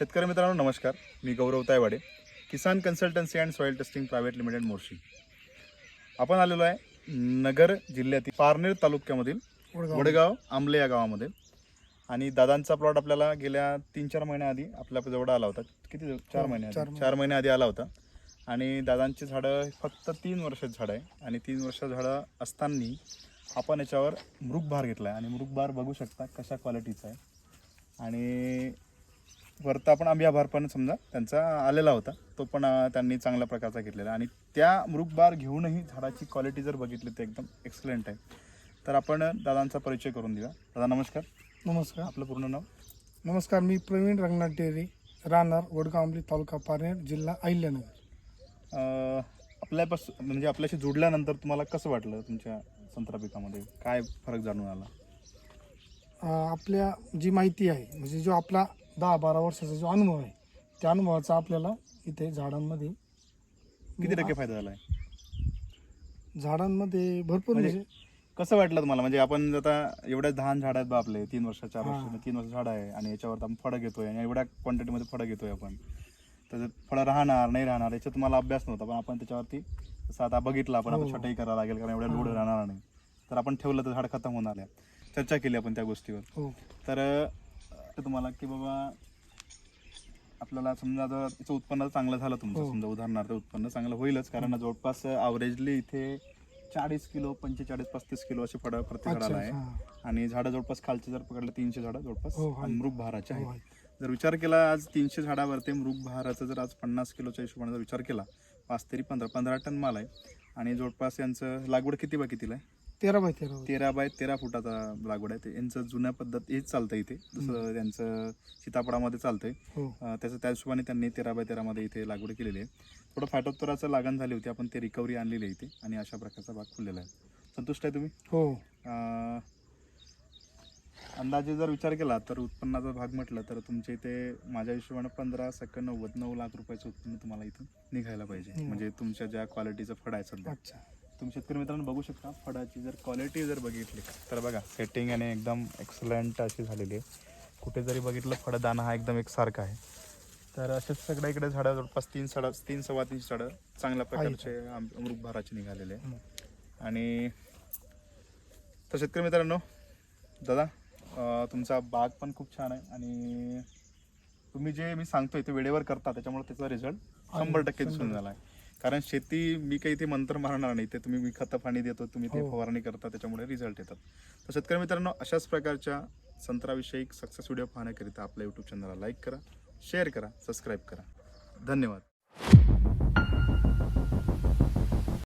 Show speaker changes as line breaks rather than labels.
शेतकरी मित्रांनो नमस्कार. मी Gaurav Taywade Kisan consultancy and soil testing private limited Morshi. आपण आलेलो आहे नगर जिल्ह्यातील पारनेर तालुक्यामधील वडगाव. आंबले या गावामध्ये. आणि दादांचा प्लॉट आपल्याला गेल्या तीन चार महिन्याआधी आपल्या जवळ आला होता. किती चार
हो,
महिने
चार
आधी
महिने.
चार महिने आधी आला होता. आणि दादांची झाडं फक्त तीन वर्षाची झाडं आहे. आणि तीन वर्ष झाडं असताना आपण याच्यावर मृगभार घेतला आहे आणि मृगभार बघू शकता कशा क्वालिटीचा आहे. आणि वरत आपण आंबियाभार पण समजा त्यांचा आलेला होता. तो पण त्यांनी चांगल्या प्रकारचा घेतलेला. आणि त्या मृगबार घेऊनही झाडाची क्वालिटी जर बघितली तर एकदम एक्सलंट आहे. तर आपण दादांचा परिचय करून देऊया. दादा नमस्कार.
नमस्कार.
आपलं पूर्ण नाव?
नमस्कार मी प्रवीण रंगनाथ डेअरी राहणार वडगाव अंबली तालुका पारनेर जिल्हा अहिल्यानगर.
अं, आपल्यापास म्हणजे आपल्याशी जुडल्यानंतर तुम्हाला कसं वाटलं तुमच्या संत्रा पिकामध्ये काय फरक जाणून आला?
आपल्या जी माहिती आहे म्हणजे जो आपला दहा बारा वर्षाचा जो अनुभव आहे त्या अनुभवाचा आपल्याला इथे झाडांमध्ये
किती टक्के फायदा झाला आहे
झाडांमध्ये भरपूर
म्हणजे
म्हणजे
कसं वाटलं तुम्हाला? म्हणजे आपण आता एवढ्या दहान झाड आहेत बा आपले तीन वर्ष चार
हा.
वर्ष तीन वर्ष झाड आहे आणि याच्यावर आपण फळं घेतोय आणि एवढ्या क्वांटिटीमध्ये फळं घेतोय आपण. तर फळं राहणार नाही राहणार याचा तुम्हाला अभ्यास नव्हता पण आपण त्याच्यावरती जसं आता बघितलं आपण
हो.
आपण छटाई करावं लागेल कारण एवढ्या लोड. राहणार नाही. तर आपण ठेवलं तर झाड खतम होणार आहे. चर्चा केली आपण त्या गोष्टीवर.
हो.
तर अं, तुम्हाला की बाबा आपल्याला समजा जर याचं उत्पन्न चांगलं झालं तुमचं
हो.
समजा उदाहरणार्थ उत्पन्न चांगलं होईलच कारण जवळपास अवरेजली इथे चाळीस किलो पंचेचाळीस पस्तीस किलो असे फळं झाडाला आहे
हा.
आणि झाडं जवळपास खालचे जर पकडलं तीनशे झाडं जवळपास
हो.
मृग भाराचे
हो,
आहेत
आहे.
जर विचार केला आज तीनशे झाडावरती मृग भाराचा जर आज पन्नास किलोच्या हिशोबाने जर विचार केला पाच तरी पंधरा पंधरा टन माल आहे आणि जवळपास यांचं लागवड किती बाय कितीला आहे
तेरा बाय तेरा.
तेरा बाय तेरा फुटाचा लागवड आहे. यांचं जुन्या पद्धत हेच चालतं इथे. जसं त्यांचं सीतापडामध्ये चालतंय.
हो.
त्याचं त्या हिशोबाने त्यांनी तेरा बाय तेरामध्ये इथे लागवड केलेली आहे. थोडं फायटोत्तराचं लागण झाली होती. आपण ते रिकव्हरी आणलेली आहे इथे आणि अशा प्रकारचा भाग खुललेला आहे. संतुष्ट आहे तुम्ही?
हो.
अंदाजे जर विचार केला तर उत्पन्नाचा भाग म्हटलं तर तुमच्या इथे माझ्या हिशोबाने पंधरा सेकंड नव्वद नऊ लाख रुपयाचं उत्पन्न तुम्हाला इथून निघायला पाहिजे.
हम्म.
म्हणजे तुमच्या ज्या क्वालिटीचं फळ आहे सध्या.
अच्छा.
तुम्ही शेतकरी मित्रांनो बघू शकता फळाची जर क्वालिटी जर बघितली तर बघा सेटिंग आणि एकदम एक्सलंट अशी झालेली आहे. कुठे जरी बघितलं फळदाणा हा एकदम एकसारखा आहे. तर असेच सगळ्या इकडे झाडं जवळपास तीन साडा तीन सव्वा तीन झाडं चांगल्या प्रकारचे अमृतभाराचे निघालेले आणि तर शेतकरी मित्रांनो दादा तुमचा बाग पण खूप छान आहे आणि तुम्ही जे मी सांगतोय ते वेळेवर करता त्याच्यामुळे त्याचा रिझल्ट शंभर टक्के दिसून. झाला आहे. कारण शेती मी काही ते मंत्र मारणार नाही. ते तुम्ही मी खतं पाणी देतो तुम्ही ते
हो.
फवारणी करता त्याच्यामुळे रिझल्ट येतात. तर शेतकरी मित्रांनो अशाच प्रकारच्या संत्राविषयी सक्सेस व्हिडिओ पाहण्याकरिता आपल्या यूट्यूब चॅनलला लाईक करा शेअर करा सबस्क्राईब करा. धन्यवाद.